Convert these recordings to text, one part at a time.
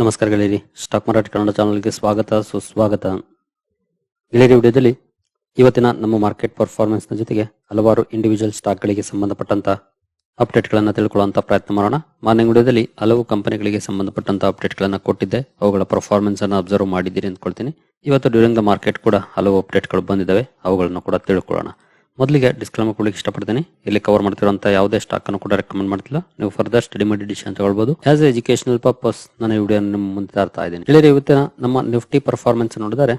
ನಮಸ್ಕಾರ ಗೆಳೆಯರಿ. ಸ್ಟಾಕ್ ಮಾರಾಟ ಕನ್ನಡ ಚಾನಲ್ಗೆ ಸ್ವಾಗತ, ಸುಸ್ವಾಗತ. ಗೆಳೆಯರಿ, ವಿಡಿಯೋದಲ್ಲಿ ಇವತ್ತಿನ ನಮ್ಮ ಮಾರ್ಕೆಟ್ ಪರ್ಫಾರ್ಮೆನ್ಸ್ನ ಜೊತೆಗೆ ಹಲವಾರು ಇಂಡಿವಿಜುವಲ್ ಸ್ಟಾಕ್ ಗಳಿಗೆ ಸಂಬಂಧಪಟ್ಟಂತ ಅಪ್ಡೇಟ್ ಗಳನ್ನ ತಿಳ್ಕೊಳ್ಳುವಂತ ಪ್ರಯತ್ನ ಮಾಡೋಣ. ಮಾರ್ನಿಂಗ್ ವಿಡಿಯೋದಲ್ಲಿ ಹಲವು ಕಂಪನಿಗಳಿಗೆ ಸಂಬಂಧಪಟ್ಟಂತ ಅಪ್ಡೇಟ್ ಗಳನ್ನ ಕೊಟ್ಟಿದ್ದೆ. ಅವುಗಳ ಪರ್ಫಾರ್ಮೆನ್ಸ್ ಅನ್ನು ಅಬ್ಸರ್ವ್ ಮಾಡಿದ್ದೀರಿ ಅಂದ್ಕೊಳ್ತೀನಿ. ಇವತ್ತು ಡ್ಯೂರಿಂಗ್ ದ ಮಾರ್ಕೆಟ್ ಕೂಡ ಹಲವು ಅಪ್ಡೇಟ್ಗಳು ಬಂದಿದ್ದಾವೆ. ಅವುಗಳನ್ನು ಕೂಡ ತಿಳ್ಕೊಳ್ಳೋಣ. ಮೊದಲಿಗೆ ಡಿಸ್ಕ್ಲೇಮರ್ ಕೊಡ್ಲಿಕ್ಕೆ ಇಷ್ಟಪಡ್ತೀನಿ. ಇಲ್ಲಿ ಕವರ್ ಮಾಡ್ತಿರುವಂತಹ ಯಾವುದೇ ಸ್ಟಾಕ್ ಅನ್ನು ಕೂಡ ರೆಕಮೆಂಡ್ ಮಾಡ್ತಿಲ್ಲ. ನೀವು ಫರ್ದರ್ ಸ್ಟಡಿ ಮಾಡಿ ಅಂತ ಹೇಳ್ಬೋದು. ಆಸ್ ಎಜುಕೇಶನಲ್ ಪರ್ಪಸ್ ನಾನು ಈ ವಿಡಿಯೋ ನಿಮ್ಮ ಮುಂದೆ ತರ್ತಾ ಇದ್ದೀನಿ. ಇಲ್ಲಿ ಇವತ್ತಿನ ನಮ್ಮ ನಿಫ್ಟಿ ಪರ್ಫಾರ್ಮೆನ್ಸ್ ನೋಡಿದರೆ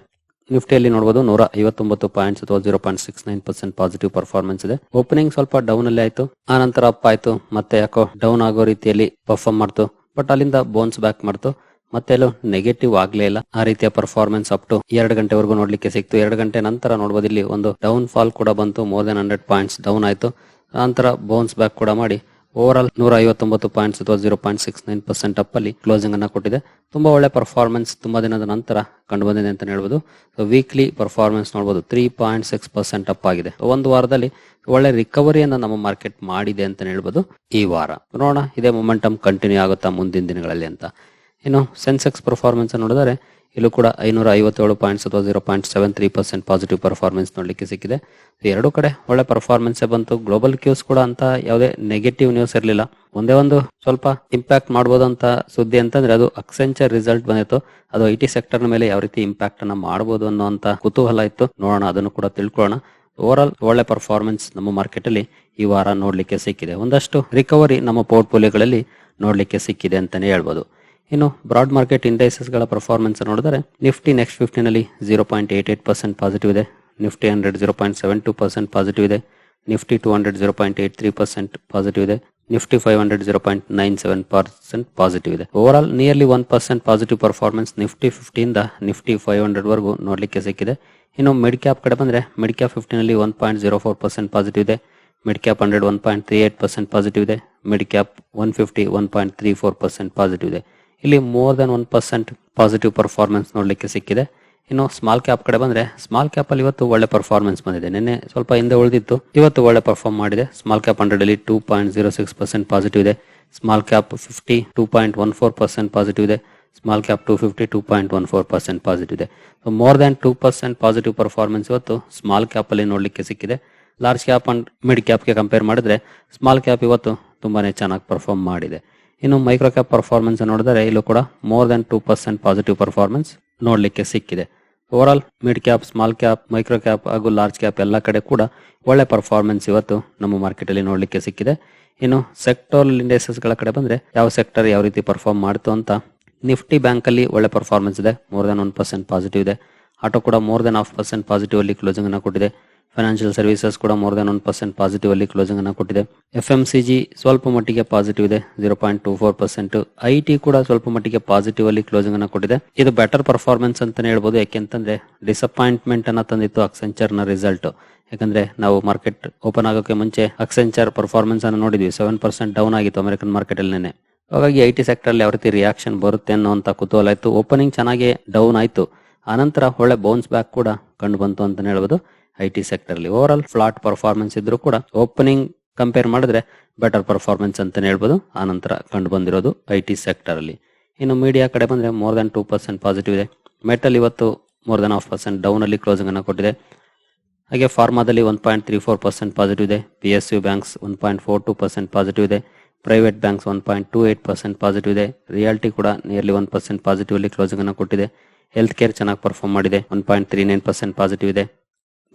ನಿಫ್ಟಿಯಲ್ಲಿ ನೋಡಬಹುದು ನೂರ ಐವತ್ತೊಂಬತ್ತು ಪಾಯಿಂಟ್ಸ್ ಅಥವಾ zero point six nine percent positive performance ಇದೆ. ಓಪನಿಂಗ್ ಸ್ವಲ್ಪ ಡೌನ್ ಅಲ್ಲಿ ಆಯ್ತು. ಆ ನಂತರ ಅಪ್ ಆಯ್ತು. ಮತ್ತೆ ಯಾಕೋ ಡೌನ್ ಆಗೋ ರೀತಿಯಲ್ಲಿ ಪರ್ಫಾರ್ಮ್ ಮಾಡ್ತು. ಬಟ್ ಅಲ್ಲಿಂದ ಬೌನ್ಸ್ ಬ್ಯಾಕ್ ಮಾಡ್ತು. ಮತ್ತೆ ಎಲ್ಲೂ ನೆಗೆಟಿವ್ ಆಗ್ಲೇ ಇಲ್ಲ. ಆ ರೀತಿಯ ಪರ್ಫಾರ್ಮೆನ್ಸ್ ಅಪ್ ಟು ಎರಡು ಗಂಟೆವರೆಗೂ ನೋಡ್ಲಿಕ್ಕೆ ಸಿಕ್ತು. ಎರಡು ಗಂಟೆ ನಂತರ ನೋಡಬಹುದು ಇಲ್ಲಿ ಒಂದು ಡೌನ್ ಫಾಲ್ ಕೂಡ ಬಂತು. More than hundred points down ಆಯಿತು. ನಂತರ ಬೌನ್ಸ್ ಬ್ಯಾಕ್ ಕೂಡ ಮಾಡಿ ಓವರ್ ಆಲ್ ನೂರ ಐವತ್ತೊಂಬತ್ತು ಪಾಯಿಂಟ್ಸ್ ಅಥವಾ zero point six nine percent up ಅಲ್ಲಿ ಕ್ಲೋಸಿಂಗ್ ಅನ್ನ ಕೊಟ್ಟಿದೆ. ತುಂಬಾ ಒಳ್ಳೆ ಪರ್ಫಾರ್ಮೆನ್ಸ್ ತುಂಬಾ ದಿನದ ನಂತರ ಕಂಡು ಬಂದಿದೆ ಅಂತ ಹೇಳ್ಬೋದು. ವೀಕ್ಲಿ ಪರ್ಫಾರ್ಮೆನ್ಸ್ ನೋಡಬಹುದು three point six percent up ಆಗಿದೆ. ಒಂದು ವಾರದಲ್ಲಿ ಒಳ್ಳೆ ರಿಕವರಿಯನ್ನು ನಮ್ಮ ಮಾರ್ಕೆಟ್ ಮಾಡಿದೆ ಅಂತ ಹೇಳ್ಬೋದು ಈ ವಾರ. ನೋಡೋಣ, ಇದೇ ಮೊಮೆಂಟಮ್ ಕಂಟಿನ್ಯೂ ಆಗುತ್ತಾ ಮುಂದಿನ ದಿನಗಳಲ್ಲಿ ಅಂತ. ಇನ್ನು ಸೆನ್ಸೆಕ್ಸ್ ಪರ್ಫಾರ್ಮೆನ್ಸ್ ನೋಡಿದರೆ ಇಲ್ಲೂ ಕೂಡ ಐನೂರ ಐವತ್ತೇಳು ಪಾಯಿಂಟ್ಸ್ ಅಥವಾ zero point seven three percent positive performance ನೋಡಲಿಕ್ಕೆ ಸಿಕ್ಕಿದೆ. ಎರಡೂ ಕಡೆ ಒಳ್ಳೆ ಪರ್ಫಾರ್ಮೆನ್ಸೇ ಬಂತು. ಗ್ಲೋಬಲ್ ಕ್ಯೂಸ್ ಕೂಡ ಅಂತ ಯಾವುದೇ ನೆಗೆಟಿವ್ ನ್ಯೂಸ್ ಇರಲಿಲ್ಲ. ಒಂದೇ ಒಂದು ಸ್ವಲ್ಪ ಇಂಪ್ಯಾಕ್ಟ್ ಮಾಡಬಹುದು ಅಂತ ಸುದ್ದಿ ಅಂತಂದ್ರೆ ಅದು ಅಕ್ಸೆಂಚರ್ ರಿಸಲ್ಟ್ ಬಂದಿತ್ತು. ಅದು ಐ ಟಿ ಸೆಕ್ಟರ್ ಮೇಲೆ ಯಾವ ರೀತಿ ಇಂಪ್ಯಾಕ್ಟ್ ಅನ್ನ ಮಾಡಬಹುದು ಅನ್ನುವಂತ ಕುತೂಹಲ ಇತ್ತು. ನೋಡೋಣ, ಅದನ್ನು ಕೂಡ ತಿಳ್ಕೊಳ್ಳೋಣ. ಓವರ್ ಆಲ್ ಒಳ್ಳೆ ಪರ್ಫಾರ್ಮೆನ್ಸ್ ನಮ್ಮ ಮಾರ್ಕೆಟ್ ಅಲ್ಲಿ ಈ ವಾರ ನೋಡ್ಲಿಕ್ಕೆ ಸಿಕ್ಕಿದೆ. ಒಂದಷ್ಟು ರಿಕವರಿ ನಮ್ಮ ಪೋರ್ಟ್ಫೋಲಿಯೋಗಳಲ್ಲಿ ನೋಡ್ಲಿಕ್ಕೆ ಸಿಕ್ಕಿದೆ ಅಂತಾನೆ ಹೇಳ್ಬೋದು. ಇನ್ನು ಬ್ರಾಡ್ ಮಾರ್ಕೆಟ್ ಇಂಡೈಸಸ್ಗಳ ಪರ್ಫಾರ್ಮೆನ್ಸ್ ನೋಡಿದರೆ ನಿಫ್ಟಿ ನೆಕ್ಸ್ಟ್ ಫಿಫ್ಟಿ ನಲ್ಲಿ zero point eight eight percent positive ಇದೆ. Nifty hundred zero point seven two percent positive ಇದೆ. Nifty two hundred zero point eight three percent positive ಇದೆ. Nifty five hundred zero point nine seven percent positive ಇದೆ. Over all nearly one percent positive performance Nifty ಫಿಫ್ಟಿಯಿಂದ Nifty five hundred ವರೆಗೂ ನೋಡ್ಲಿಕ್ಕೆ ಸಿಕ್ಕಿದೆ. ಇನ್ನು mid cap ಕಡೆ ಬಂದ್ರೆ mid cap ಫಿಫ್ಟಿನಲ್ಲಿ one point zero four percent positive ಇದೆ. Mid cap hundred one point three eight percent positive ಇದೆ. Mid cap one fifty one point three four percent positive ಇದೆ. ಇಲ್ಲಿ more than one percent positive performance ನೋಡಲಿಕ್ಕೆ ಸಿಕ್ಕಿದೆ. ಇನ್ನು small cap ಕಡೆ ಬಂದ್ರೆ small cap ಅಲ್ಲಿ ಇವತ್ತು ಒಳ್ಳೆ ಪರ್ಫಾರ್ಮೆನ್ಸ್ ಬಂದಿದೆ. ನಿನ್ನೆ ಸ್ವಲ್ಪ ಹಿಂದೆ ಉಳಿದಿತ್ತು, ಇವತ್ತು ಒಳ್ಳೆ ಪರ್ಫಾರ್ಮ್ ಮಾಡಿದೆ. ಸ್ಮಾಲ್ ಕ್ಯಾಪ್ ಹಂಡ್ರೆಡ್ ಅಲ್ಲಿ two point zero six percent positive ಇದೆ. Small cap fifty two point one four percent positive ಇದೆ. Small cap two fifty two point one four percent positive ಇದೆ. More than two percent positive performance ಇವತ್ತು small cap ಅಲ್ಲಿ ನೋಡಲಿಕ್ಕೆ ಸಿಕ್ಕಿದೆ. Large cap and mid ಕ್ಯಾಪ್ಗೆ compare ಮಾಡಿದ್ರೆ small cap ಇವತ್ತು ತುಂಬಾನೇ ಚೆನ್ನಾಗಿ ಪರ್ಫಾರ್ಮ್ ಮಾಡಿದೆ. ಇನ್ನು ಮೈಕ್ರೋ ಕ್ಯಾಪ್ ಪರ್ಫಾರ್ಮೆನ್ಸ್ ನೋಡಿದರೆ ಇಲ್ಲೂ ಕೂಡ more than two percent positive performance ನೋಡಲಿಕ್ಕೆ ಸಿಕ್ಕಿದೆ. Over all mid cap small cap micro cap ಹಾಗೂ ಲಾರ್ಜ್ ಕ್ಯಾಪ್ ಎಲ್ಲ ಕಡೆ ಕೂಡ ಒಳ್ಳೆ ಪರ್ಫಾರ್ಮೆನ್ಸ್ ಇವತ್ತು ನಮ್ಮ ಮಾರ್ಕೆಟ್ ಅಲ್ಲಿ ನೋಡ್ಲಿಕ್ಕೆ ಸಿಕ್ಕಿದೆ. ಇನ್ನು ಸೆಕ್ಟರ್ ಇಂಡೈಸಸ್ಗಳ ಕಡೆ ಬಂದ್ರೆ ಯಾವ ಸೆಕ್ಟರ್ ಯಾವ ರೀತಿ ಪರ್ಫಾರ್ಮ್ ಮಾಡ್ತು ಅಂತ ನಿಫ್ಟಿ ಬ್ಯಾಂಕ್ ಅಲ್ಲಿ ಒಳ್ಳೆ ಪರ್ಫಾರ್ಮೆನ್ಸ್ ಇದೆ. More than one percent positive ಇದೆ. ಆಟೋ ಕೂಡ more than half percent positive ಅಲ್ಲಿ ಕ್ಲೋಸಿಂಗ್ ಅನ್ನು ಕೊಟ್ಟಿದೆ. ಫೈನಾನ್ಷಿಯಲ್ ಸರ್ವಿಸಸ್ ಕೂಡ more than one percent positive ಅಲ್ಲಿ ಕ್ಲೋಸಿಂಗ್ ಅನ್ನು ಕೊಟ್ಟಿದೆ. ಎಫ್ ಎಂ ಸಿ ಜಿ ಸ್ವಲ್ಪ ಮಟ್ಟಿಗೆ ಪಾಸಿಟಿವ್ ಇದೆ zero point two four percent I T ಕೂಡ ಸ್ವಲ್ಪ ಮಟ್ಟಿಗೆ ಪಾಸಿಟಿವ್ ಅಲ್ಲಿ ಕ್ಲೋಸಿಂಗ್ ಅನ್ನು ಕೊಟ್ಟಿದೆ. ಇದು ಬೆಟರ್ ಪರ್ಫಾರ್ಮೆನ್ಸ್ ಅಂತಾನೆ ಹೇಳ್ಬೋದು. ಯಾಕೆಂತಂದ್ರೆ ಡಿಸಪಾಯಿಂಟ್ಮೆಂಟ್ ಅನ್ನ ತಂದಿತ್ತು ಅಕ್ಸೆಂಚರ್ನ ರಿಸಲ್ಟ್ ಯಾಕಂದ್ರೆ ನಾವು ಮಾರ್ಕೆಟ್ ಓಪನ್ ಆಗೋಕೆ ಮುಂಚೆ ಅಕ್ಸೆಂಚರ್ ಪರ್ಫಾರ್ಮೆನ್ಸ್ ಅನ್ನು ನೋಡಿದ್ವಿ. ಸೆವೆನ್ ಪರ್ಸೆಂಟ್ ಡೌನ್ ಆಗಿತ್ತು ಅಮೆರಿಕನ್ ಮಾರ್ಕೆಟ್ ಅಲ್ಲಿ ನೆನೆ ಹಾಗಾಗಿ ಐ ಟಿ ಸೆಕ್ಟರ್ ಅಲ್ಲಿ ಯಾವ ರೀತಿ ರಿಯಾಕ್ಷನ್ ಬರುತ್ತೆ ಅನ್ನೋಂತ ಕುತೂಹಲ ಇತ್ತು. ಓಪನಿಂಗ್ ಚೆನ್ನಾಗಿ ಡೌನ್ ಆಯ್ತು. ಆನಂತರ ಒಳ್ಳೆ ಬೌನ್ಸ್ ಬ್ಯಾಕ್ ಕೂಡ ಕಂಡು ಬಂತು ಅಂತಾನೆ ಹೇಳ್ಬೋದು. ಐ ಟಿ ಸೆಕ್ಟರ್ ಅಲ್ಲಿ. ಓವರ್ ಆಲ್ ಫ್ಲಾಟ್ ಪರ್ಫಾರ್ಮೆನ್ಸ್ ಇದ್ರು ಕೂಡ ಓಪನಿಂಗ್ ಕಂಪೇರ್ ಮಾಡಿದ್ರೆ ಬೆಟರ್ ಪರ್ಫಾರ್ಮೆನ್ಸ್ ಅಂತ ಹೇಳ್ಬೋದು. ಆನಂತರ ಕಂಡು ಬಂದಿರೋದು ಐ ಟಿ ಸೆಕ್ಟರ್ ಅಲ್ಲಿ. ಇನ್ನು ಮೀಡಿಯಾ ಕಡೆ ಬಂದ್ರೆ more than two percent positive ಇದೆ. ಮೆಟಲ್ ಇವತ್ತು more than half percent down ಅಲ್ಲಿ ಕ್ಲೋಸಿಂಗ್ ಅನ್ನು ಕೊಟ್ಟಿದೆ. ಹಾಗೆ ಫಾರ್ಮಾದಲ್ಲಿ one point three four percent positive ಇದೆ. P S U banks one point four two percent positive ಇದೆ. Private banks one point two eight percent positive ಇದೆ. Reality ಕೂಡ nearly one percent positive ಅಲ್ಲಿ closing ಅನ್ನು ಕೊಟ್ಟಿದೆ. ಹೆಲ್ತ್ ಕೇರ್ ಚೆನ್ನಾಗಿ perform ಮಾಡಿದೆ. One point three nine percent positive ಇದೆ.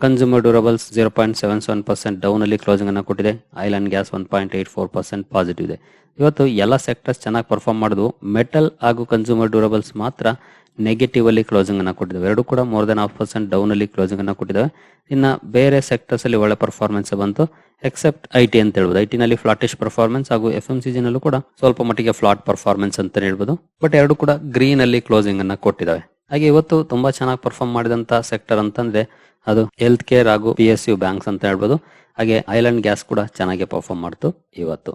Consumer durables zero point seven seven percent down ಅಲ್ಲಿ closing ಅನ್ನು ಕೊಟ್ಟಿದೆ. Oil and gas one point eight four percent positive ಇದೆ. ಇವತ್ತು ಎಲ್ಲ ಸೆಕ್ಟರ್ಸ್ ಚೆನ್ನಾಗಿ ಪರ್ಫಾರ್ಮ್ ಮಾಡಿದ್ವು ಮೆಟಲ್ ಹಾಗೂ ಕನ್ಸ್ಯೂಮರ್ ಡ್ಯೂರಬಲ್ಸ್ ಮಾತ್ರ ನೆಗೆಟಿವ್ ಅಲ್ಲಿ ಕ್ಲೋಸಿಂಗ್ ಅನ್ನು ಕೊಟ್ಟಿದ್ದಾವೆ ಎರಡು ಕೂಡ more than half percent down ಅಲ್ಲಿ ಕ್ಲೋಸಿಂಗ್ ಅನ್ನು ಕೊಟ್ಟಿದ್ದಾವೆ ಇನ್ನು ಬೇರೆ ಸೆಕ್ಟರ್ಸ್ ಅಲ್ಲಿ ಒಳ್ಳೆ ಪರ್ಫಾರ್ಮೆನ್ಸ್ ಬಂತು. ಎಕ್ಸೆಪ್ಟ್ ಐ ಟಿ ಅಂತ ಹೇಳ್ಬೋದು. ಐ ಟಿನಲ್ಲಿ ಫ್ಲಾಟಿಶ್ ಪರ್ಫಾರ್ಮೆನ್ಸ್ ಹಾಗೂ ಎಫ್ ಎಂ ಸಿಜಿನಲ್ಲೂ ನಲ್ಲೂ ಕೂಡ ಸ್ವಲ್ಪ ಮಟ್ಟಿಗೆ ಫ್ಲಾಟ್ ಪರ್ಫಾರ್ಮೆನ್ಸ್ ಅಂತ ಹೇಳ್ಬೋದು. ಬಟ್ ಎರಡು ಕೂಡ ಗ್ರೀನ್ ಅಲ್ಲಿ ಕ್ಲೋಸಿಂಗ್ ಅನ್ನು ಕೊಟ್ಟಿದ್ದಾವೆ ಹಾಗೆ ಇವತ್ತು ತುಂಬಾ ಚೆನ್ನಾಗಿ ಪರ್ಫಾರ್ಮ್ ಮಾಡಿದಂತ ಸೆಕ್ಟರ್ ಅಂತಂದ್ರೆ ಅದು ಹೆಲ್ತ್ ಕೇರ್ ಹಾಗೂ ಪಿ ಎಸ್ ಯು ಬ್ಯಾಂಕ್ಸ್ ಅಂತ ಹೇಳ್ಬೋದು. ಹಾಗೆ ಐಲ್ಯಾಂಡ್ ಗ್ಯಾಸ್ ಕೂಡ ಚೆನ್ನಾಗಿ ಪರ್ಫಾರ್ಮ್ ಮಾಡ್ತು ಇವತ್ತು.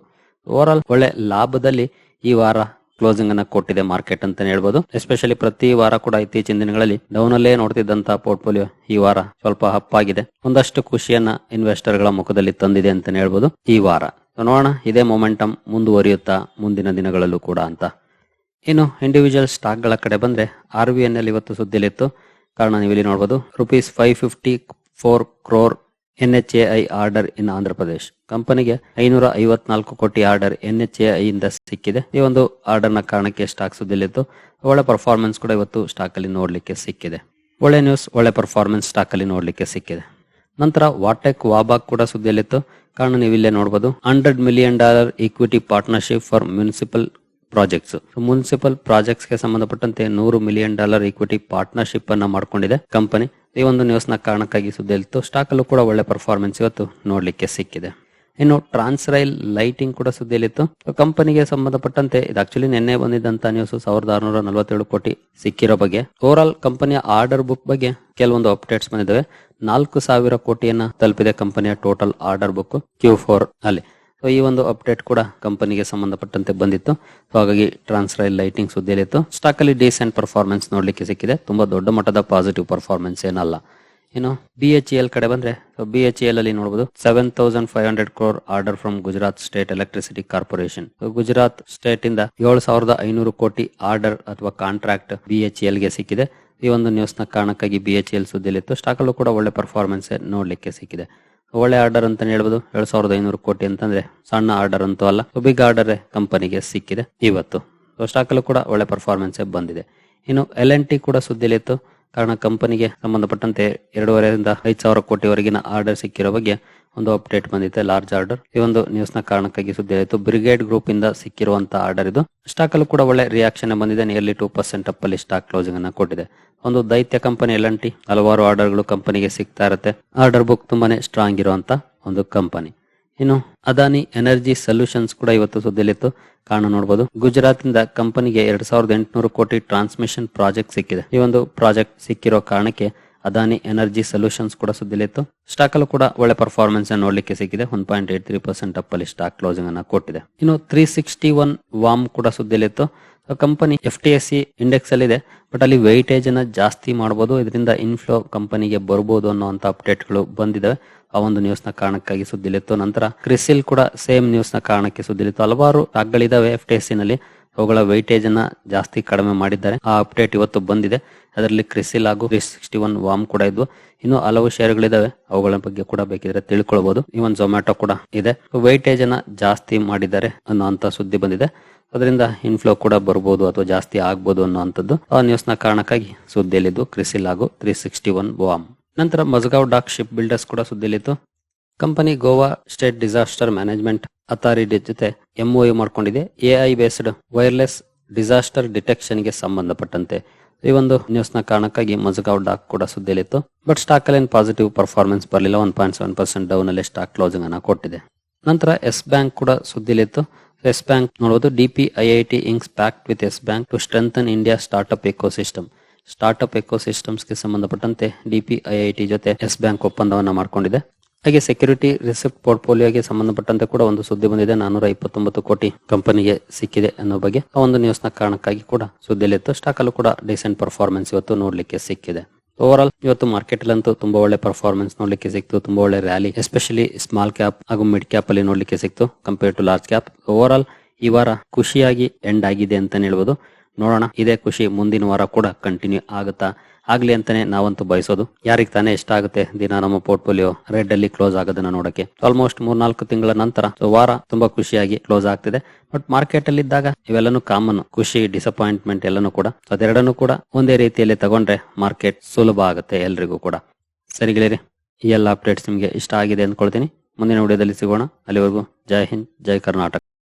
ಓವರ್ ಆಲ್ ಒಳ್ಳೆ ಲಾಭದಲ್ಲಿ ಈ ವಾರ ಕ್ಲೋಸಿಂಗ್ ಅನ್ನ ಕೊಟ್ಟಿದೆ ಮಾರ್ಕೆಟ್ ಅಂತಾನೆ ಹೇಳ್ಬೋದು. ಎಸ್ಪೆಷಲಿ ಪ್ರತಿ ವಾರ ಕೂಡ ಇತ್ತೀಚಿನ ದಿನಗಳಲ್ಲಿ ಡೌನ್ ಅಲ್ಲೇ ನೋಡ್ತಿದ್ದಂತ ಪೋರ್ಟ್ಫೋಲಿಯೋ ಈ ವಾರ ಸ್ವಲ್ಪ ಹಪ್ಪಾಗಿದೆ ಒಂದಷ್ಟು ಖುಷಿಯನ್ನ ಇನ್ವೆಸ್ಟರ್ಗಳ ಮುಖದಲ್ಲಿ ತಂದಿದೆ ಅಂತಾನೆ ಹೇಳ್ಬೋದು ಈ ವಾರ. ನೋಡೋಣ, ಇದೇ ಮೊಮೆಂಟಮ್ ಮುಂದುವರಿಯುತ್ತಾ ಮುಂದಿನ ದಿನಗಳಲ್ಲೂ ಕೂಡ ಅಂತ. ಇನ್ನು ಇಂಡಿವಿಜುವಲ್ ಸ್ಟಾಕ್ಗಳ ಕಡೆ ಬಂದರೆ ಆರ್ ವಿ ಎನ್ ಎಲ್ ಇವತ್ತು ಸುದ್ದಿಲಿತ್ತು. ಕಾರಣ ನೀವು ಇಲ್ಲಿ ನೋಡಬಹುದು rupees five fifty four crore N H A I order in Andhra Pradesh ಕಂಪನಿಗೆ ಐನೂರ ಐವತ್ನಾಲ್ಕು ಕೋಟಿ order N H A I ಇಂದ ಸಿಕ್ಕಿದೆ. ಈ ಒಂದು ಆರ್ಡರ್ನ ಕಾರಣಕ್ಕೆ ಸ್ಟಾಕ್ ಸುದ್ದಿಲಿತ್ತು. ಒಳ್ಳೆ ಪರ್ಫಾರ್ಮೆನ್ಸ್ ಕೂಡ ಇವತ್ತು ಸ್ಟಾಕ್ ಅಲ್ಲಿ ನೋಡ್ಲಿಕ್ಕೆ ಸಿಕ್ಕಿದೆ. ಒಳ್ಳೆ ನ್ಯೂಸ್ ಒಳ್ಳೆ ಪರ್ಫಾರ್ಮೆನ್ಸ್ ಸ್ಟಾಕ್ ಅಲ್ಲಿ ನೋಡ್ಲಿಕ್ಕೆ ಸಿಕ್ಕಿದೆ. ನಂತರ ವಾಟೆಕ್ ವಾಬಾಕ್ ಕೂಡ ಸುದ್ದಿಯಲ್ಲಿತ್ತು ಕಾರಣ ನೀವು ಇಲ್ಲೇ ನೋಡಬಹುದು hundred million dollar equity partnership for municipal projects. Municipal ಪ್ರಾಜೆಕ್ಟ್ಸ್ಗೆ ಸಂಬಂಧಪಟ್ಟಂತೆ ನೂರು ಮಿಲಿಯನ್ ಡಾಲರ್ ಇಕ್ವಿಟಿ ಪಾರ್ಟ್ನರ್ಶಿಪ್ ಅನ್ನ ಮಾಡಿಕೊಂಡಿದೆ ಕಂಪನಿ ಈ ಒಂದು ನ್ಯೂಸ್ನ ಕಾರಣಕ್ಕಾಗಿ ಸುದ್ದಿಯಲ್ಲಿತ್ತು ಸ್ಟಾಕ್ ಅಲ್ಲೂ ಕೂಡ ಒಳ್ಳೆ ಪರ್ಫಾರ್ಮೆನ್ಸ್ ಇವತ್ತು ನೋಡ್ಲಿಕ್ಕೆ ಸಿಕ್ಕಿದೆ. ಇನ್ನು ಟ್ರಾನ್ಸ್ರೈಲ್ ಲೈಟಿಂಗ್ ಕೂಡ ಸುದ್ದಿಯಲ್ಲಿತ್ತು ಕಂಪನಿಗೆ ಸಂಬಂಧಪಟ್ಟಂತೆ, ಇದು ಆಕ್ಚುಲಿ ನಿನ್ನೆ ಬಂದಿದ್ದಂತ ನ್ಯೂಸ್ ಸಾವಿರದ ಆರುನೂರ ನಲವತ್ತೇಳು ಕೋಟಿ ಸಿಕ್ಕಿರೋ ಬಗ್ಗೆ. ಓವರ್ ಆಲ್ ಕಂಪನಿಯ ಆರ್ಡರ್ ಬುಕ್ ಬಗ್ಗೆ ಕೆಲವೊಂದು ಅಪ್ಡೇಟ್ಸ್ ಬಂದಿದ್ದಾವೆ. ನಾಲ್ಕು ಸಾವಿರ ಕೋಟಿಯನ್ನ ತಲುಪಿದೆ ಕಂಪನಿಯ total order book Q four ಅಲ್ಲಿ. ಸೊ ಈ ಒಂದು ಅಪ್ಡೇಟ್ ಕೂಡ ಕಂಪನಿಗೆ ಸಂಬಂಧಪಟ್ಟಂತೆ ಬಂದಿತ್ತು. ಸೊ ಹಾಗಾಗಿ ಟ್ರಾನ್ಸ್ರೈಲ್ ಲೈಟಿಂಗ್ ಸುದ್ದಿಯಲ್ಲಿತ್ತು ಸ್ಟಾಕ್ ಅಲ್ಲಿ ಡೀಸೆಂಟ್ ಪರ್ಫಾರ್ಮೆನ್ಸ್ ನೋಡ್ಲಿಕ್ಕೆ ಸಿಕ್ಕಿದೆ. ತುಂಬಾ ದೊಡ್ಡ ಮಟ್ಟದ ಪಾಸಿಟಿವ್ ಪರ್ಫಾರ್ಮೆನ್ಸ್ ಏನಲ್ಲ. ಏನು ಬಿ ಎಚ್ ಎಲ್ ಕಡೆ ಬಂದ್ರೆ ಬಿ ಎಚ್ ಎಲ್ ಅಲ್ಲಿ ನೋಡಬಹುದು seven thousand five hundred crore order from Gujarat state electricity corporation Gujarat state ಇಂದ ಏಳು ಸಾವಿರದ ಐನೂರು ಕೋಟಿ ಆರ್ಡರ್ ಅಥವಾ ಕಾಂಟ್ರಾಕ್ಟ್ ಬಿ ಎಚ್ ಎಲ್ಗೆ ಸಿಕ್ಕಿದೆ. ಈ ಒಂದು ನ್ಯೂಸ್ನ ಕಾರಣಕ್ಕಾಗಿ ಬಿ ಎಚ್ ಎಲ್ ಸುದ್ದಿಲಿತ್ತು ಸ್ಟಾಕ್ ಅಲ್ಲೂ ಕೂಡ ಒಳ್ಳೆ ಪರ್ಫಾರ್ಮೆನ್ಸ್ ನೋಡ್ಲಿಕ್ಕೆ ಸಿಕ್ಕಿದೆ. ಒಳ್ಳೆ ಆರ್ಡರ್ ಅಂತ ಹೇಳ್ಬೋದು. ಎರಡ್ ಸಾವಿರದ ಐನೂರು ಕೋಟಿ ಅಂತಂದ್ರೆ ಸಣ್ಣ ಆರ್ಡರ್ ಅಂತೂ ಅಲ್ಲ. ಬಿಗ್ ಆರ್ಡರ್ ಕಂಪನಿಗೆ ಸಿಕ್ಕಿದೆ ಇವತ್ತು. ಸ್ಟಾಕ್ ಅಲ್ಲೂ ಕೂಡ ಒಳ್ಳೆ ಪರ್ಫಾರ್ಮೆನ್ಸ್ ಬಂದಿದೆ. ಇನ್ನು ಎಲ್ ಎನ್ ಟಿ ಕೂಡ ಸುದ್ದಿಲಿತ್ತು ಕಾರಣ ಕಂಪನಿಗೆ ಸಂಬಂಧಪಟ್ಟಂತೆ ಎರಡೂವರೆಯಿಂದ ಐದು ಸಾವಿರ ಕೋಟಿವರೆಗಿನ ಆರ್ಡರ್ ಸಿಕ್ಕಿರೋ ಬಗ್ಗೆ ಒಂದು ಅಪ್ಡೇಟ್ ಬಂದಿದೆ ಲಾರ್ಜ್ ಆರ್ಡರ್ ಈ ಒಂದು ನ್ಯೂಸ್ನ ಕಾರಣಕ್ಕಾಗಿ ಸುದ್ದಿ ಆಯಿತು. ಬ್ರಿಗೇಡ್ ಗ್ರೂಪ್ ಇಂದ ಸಿಕ್ಕಿರುವಂತಹ ಆರ್ಡರ್ ಇದು. ಸ್ಟಾಕ್ ಅಲ್ಲೂ ಕೂಡ ಒಳ್ಳೆ ರಿಯಾಕ್ಷನ್ ಬಂದಿದೆ. ನಿಯರ್ಲಿ ಟೂ ಪರ್ಸೆಂಟ್ ಅಪ್ ಅಲ್ಲಿ ಸ್ಟಾಕ್ ಕ್ಲೋಸಿಂಗ್ ಅನ್ನ ಕೊಟ್ಟಿದೆ. ಒಂದು ದೈತ್ಯ ಕಂಪನಿ ಎಲ್ ಟಿ ಹಲವಾರು ಆರ್ಡರ್ಗಳು ಕಂಪನಿಗೆ ಸಿಗ್ತಾ ಇರುತ್ತೆ. ಆರ್ಡರ್ ಬುಕ್ ತುಂಬಾನೇ ಸ್ಟ್ರಾಂಗ್ ಇರುವಂತ ಒಂದು ಕಂಪನಿ ಇನ್ನು ಅದಾನಿ ಎನರ್ಜಿ ಸೊಲ್ಯೂಷನ್ಸ್ ಕೂಡ ಇವತ್ತು ಸುದ್ದಿಲಿತ್ತು ಕಾರಣ ನೋಡಬಹುದು ಗುಜರಾತ್ ಇಂದ ಕಂಪನಿಗೆ ಎರಡ್ ಸಾವಿರದ ಎಂಟುನೂರು ಕೋಟಿ ಟ್ರಾನ್ಸ್ಮಿಷನ್ ಪ್ರಾಜೆಕ್ಟ್ ಸಿಕ್ಕಿದೆ. ಈ ಒಂದು ಪ್ರಾಜೆಕ್ಟ್ ಸಿಕ್ಕಿರೋ ಕಾರಣಕ್ಕೆ ಅದಾನಿ ಎನರ್ಜಿ ಸೊಲ್ಯೂಷನ್ಸ್ ಕೂಡ ಸುದ್ದಿಲಿತ್ತು. ಸ್ಟಾಕ್ ಅಲ್ಲೂ ಕೂಡ ಒಳ್ಳೆ ಪರ್ಫಾರ್ಮೆನ್ಸ್ ನೋಡ್ಲಿಕ್ಕೆ ಸಿಕ್ಕಿದೆ. One point eight three percent up ಅಲ್ಲಿ ಸ್ಟಾಕ್ ಕ್ಲೋಸಿಂಗ್ ಅನ್ನ ಕೊಟ್ಟಿದೆ. ಇನ್ನು ತ್ರೀ ಸಿಕ್ಸ್ಟಿ ಒನ್ ವಾಮ್ ಕೂಡ ಸುದ್ದಿಲಿತ್ತು. Company F T S C index ಅಲ್ಲಿ ಇದೆ ಬಟ್ ಅಲ್ಲಿ ವೈಟೇಜ್ ಅನ್ನ ಜಾಸ್ತಿ ಮಾಡಬಹುದು ಇದರಿಂದ ಇನ್ಫ್ಲೋ ಕಂಪನಿಗೆ ಬರಬಹುದು ಅನ್ನುವಂತ ಅಪ್ಡೇಟ್ಗಳು ಬಂದಿದೆ ಆ ಒಂದು ನ್ಯೂಸ್ನ ಕಾರಣಕ್ಕಾಗಿ ಸುದ್ದಿಲಿತ್ತು. ನಂತರ ಕ್ರಿಸಿಲ್ ಕೂಡ ಸೇಮ್ ನ್ಯೂಸ್ನ ಕಾರಣಕ್ಕೆ ಸುದ್ದಿಲಿತ್ತು. ಹಲವಾರು ಗಳಿದಾವೆ ಎಫ್ ಟಿ ಎಸ್ ಸಿ ನಲ್ಲಿ. ಅವುಗಳ ವೈಟೇಜ್ ಅನ್ನ ಜಾಸ್ತಿ ಕಡಿಮೆ ಮಾಡಿದ್ದಾರೆ. ಆ ಅಪ್ಡೇಟ್ ಇವತ್ತು ಬಂದಿದೆ. ಅದರಲ್ಲಿ ಕ್ರಿಸಿಲ್ ಹಾಗೂ ಸಿಕ್ಸ್ಟಿ ಒನ್ ವಾಮ್ ಕೂಡ ಇದ್ವು. ಇನ್ನು ಹಲವು ಶೇರ್ಗಳಿದಾವೆ ಅವುಗಳ ಬಗ್ಗೆ ಕೂಡ ಬೇಕಿದ್ರೆ ತಿಳ್ಕೊಳ್ಬಹುದು ಇವನ್ ಝೊಮ್ಯಾಟೊ ಕೂಡ ಇದೆ. ವೈಟೇಜ್ ಅನ್ನ ಜಾಸ್ತಿ ಮಾಡಿದ್ದಾರೆ ಅನ್ನೋ ಸುದ್ದಿ ಬಂದಿದೆ. ಅದರಿಂದ ಇನ್ಫ್ಲೋ ಕೂಡ ಬರ್ಬೋದು ಅಥವಾ ಜಾಸ್ತಿ ಆಗ್ಬೋದು ಅನ್ನುವಂಥದ್ದು ಆ ನ್ಯೂಸ್ನ ಕಾರಣಕ್ಕಾಗಿ ಸುದ್ದಿಯಲ್ಲಿದ್ದು ಕ್ರಿಸಿಲ್ ಹಾಗೂ ತ್ರೀ ಸಿಕ್ಸ್ಟಿ ಒನ್ ವಾಮ್ ನಂತರ ಮಜಗಾವ್ ಡಾಕ್ ಶಿಪ್ ಬಿಲ್ಡರ್ಸ್ ಕೂಡ ಸುದ್ದಿಯಲ್ಲಿತ್ತು. Company Goa state disaster management authority ಜೊತೆ ಎಂಒಯು ಮಾಡ್ಕೊಂಡಿದೆ. ಎಐ ಬೇಸ್ಡ್ ವೈರ್ಲೆಸ್ ಡಿಸಾಸ್ಟರ್ ಡಿಟೆಕ್ಷನ್ಗೆ ಸಂಬಂಧಪಟ್ಟಂತೆ. ಈ ಒಂದು ನ್ಯೂಸ್ನ ಕಾರಣಕ್ಕಾಗಿ ಮಜಗಾವ್ ಡಾಕ್ ಕೂಡ ಸುದ್ದಿಯಲ್ಲಿತ್ತು. ಬಟ್ ಸ್ಟಾಕ್ ಅಲ್ಲಿ ಪಾಸಿಟಿವ್ ಪರ್ಫಾರ್ಮೆನ್ಸ್ ಬರಲಿಲ್ಲ. One point seven percent down ಅಲ್ಲಿ ಸ್ಟಾಕ್ ಕ್ಲೋಸಿಂಗ್ ಅನ್ನ ಕೊಟ್ಟಿದೆ. ನಂತರ ಎಸ್ ಬ್ಯಾಂಕ್ ಕೂಡ ಸುದ್ದಿಲಿತ್ತು ಎಸ್ ಬ್ಯಾಂಕ್ ನೋಡಬಹುದು DP IIT inks pact with Yes Bank to strengthen India startup ecosystem startup ಎಕೋಸಿಸ್ಟಮ್ಸ್ಗೆ ಸಂಬಂಧಪಟ್ಟಂತೆ ಡಿಪಿ ಐಐಟಿ ಜೊತೆ ಎಸ್ ಬ್ಯಾಂಕ್ ಒಪ್ಪಂದವನ್ನ ಮಾಡ್ಕೊಂಡಿದೆ. ಹಾಗೆ ಸೆಕ್ಯೂರಿಟಿ ರಿಸಿಪ್ಟ್ ಪೋರ್ಟ್ಫೋಲಿಯೋಗೆ ಸಂಬಂಧಪಟ್ಟಂತೆ ಕೂಡ ಒಂದು ಸುದ್ದಿ ಬಂದಿದೆ. ನಾನೂರ ಇಪ್ಪತ್ತೊಂಬತ್ತು ಕೋಟಿ ಕಂಪನಿಗೆ ಸಿಕ್ಕಿದೆ ಅನ್ನೋ ಬಗ್ಗೆ. ಆ ಒಂದು ನ್ಯೂಸ್ನ ಕಾರಣಕ್ಕಾಗಿ ಕೂಡ ಸುದ್ದಿಯಲ್ಲಿತ್ತು ಸ್ಟಾಕ್ ಅಲ್ಲೂ ಕೂಡ ಡಿಸೆಂಟ್ ಪರ್ಫಾರ್ಮೆನ್ಸ್ ಇವತ್ತು ನೋಡ್ಲಿಕ್ಕೆ ಸಿಕ್ಕಿದೆ. ಓವರ್ ಆಲ್ ಇವತ್ತು ಮಾರ್ಕೆಟ್ ಅಲ್ಲಂತೂ ತುಂಬಾ ಒಳ್ಳೆ ಪರ್ಫಾರ್ಮೆನ್ಸ್ ನೋಡ್ಲಿಕ್ಕೆ ಸಿಕ್ತು. ತುಂಬಾ ಒಳ್ಳೆ ರ್ಯಾಲಿ ಎಸ್ಪೆಷಲಿ ಸ್ಮಾಲ್ ಕ್ಯಾಪ್ ಹಾಗೂ ಮಿಡ್ ಕ್ಯಾಪ್ ಅಲ್ಲಿ ನೋಡ್ಲಿಕ್ಕೆ ಸಿಕ್ತು. Compare to large cap over all ಈ ವಾರ ಖುಷಿಯಾಗಿ ಎಂಡ್ ಆಗಿದೆ ಅಂತ ಹೇಳ್ಬೋದು. ನೋಡೋಣ. ಇದೇ ಖುಷಿ ಮುಂದಿನ ವಾರ ಕೂಡ ಕಂಟಿನ್ಯೂ ಆಗುತ್ತಾ? ಆಗ್ಲಿ ಅಂತಾನೆ ನಾವಂತೂ ಬಯಸೋದು. ಯಾರಿಗ್ ತಾನೇ ಇಷ್ಟ ಆಗುತ್ತೆ ದಿನ ನಮ್ಮ ಪೋರ್ಟ್ಫೋಲಿಯೋ ರೆಡ್ ಅಲ್ಲಿ ಕ್ಲೋಸ್ ಆಗೋದನ್ನ ನೋಡಕ್ಕೆ. ಆಲ್ಮೋಸ್ಟ್ ಮೂರ್ನಾಲ್ಕು ತಿಂಗಳ ನಂತರ ವಾರ ತುಂಬಾ ಖುಷಿಯಾಗಿ ಕ್ಲೋಸ್ ಆಗ್ತಿದೆ. ಬಟ್ ಮಾರ್ಕೆಟ್ ಅಲ್ಲಿ ಇದ್ದಾಗ ಇವೆಲ್ಲನೂ ಕಾಮನ್ ಖುಷಿ ಡಿಸಪಾಯಿಂಟ್ಮೆಂಟ್ ಎಲ್ಲನೂ ಕೂಡ. ಅದೆರಡನ್ನೂ ಕೂಡ ಒಂದೇ ರೀತಿಯಲ್ಲಿ ತಗೊಂಡ್ರೆ ಮಾರ್ಕೆಟ್ ಸುಲಭ ಆಗುತ್ತೆ ಎಲ್ರಿಗೂ ಕೂಡ. ಸರಿ ಗೆಳೆಯರಿ, ಈ ಎಲ್ಲ ಅಪ್ಡೇಟ್ಸ್ ನಿಮಗೆ ಇಷ್ಟ ಆಗಿದೆ ಅಂದ್ಕೊಳ್ತೀನಿ. ಮುಂದಿನ ವಿಡಿಯೋದಲ್ಲಿ ಸಿಗೋಣ. ಅಲ್ಲಿವರೆಗೂ ಜೈ ಹಿಂದ್, ಜೈ ಕರ್ನಾಟಕ.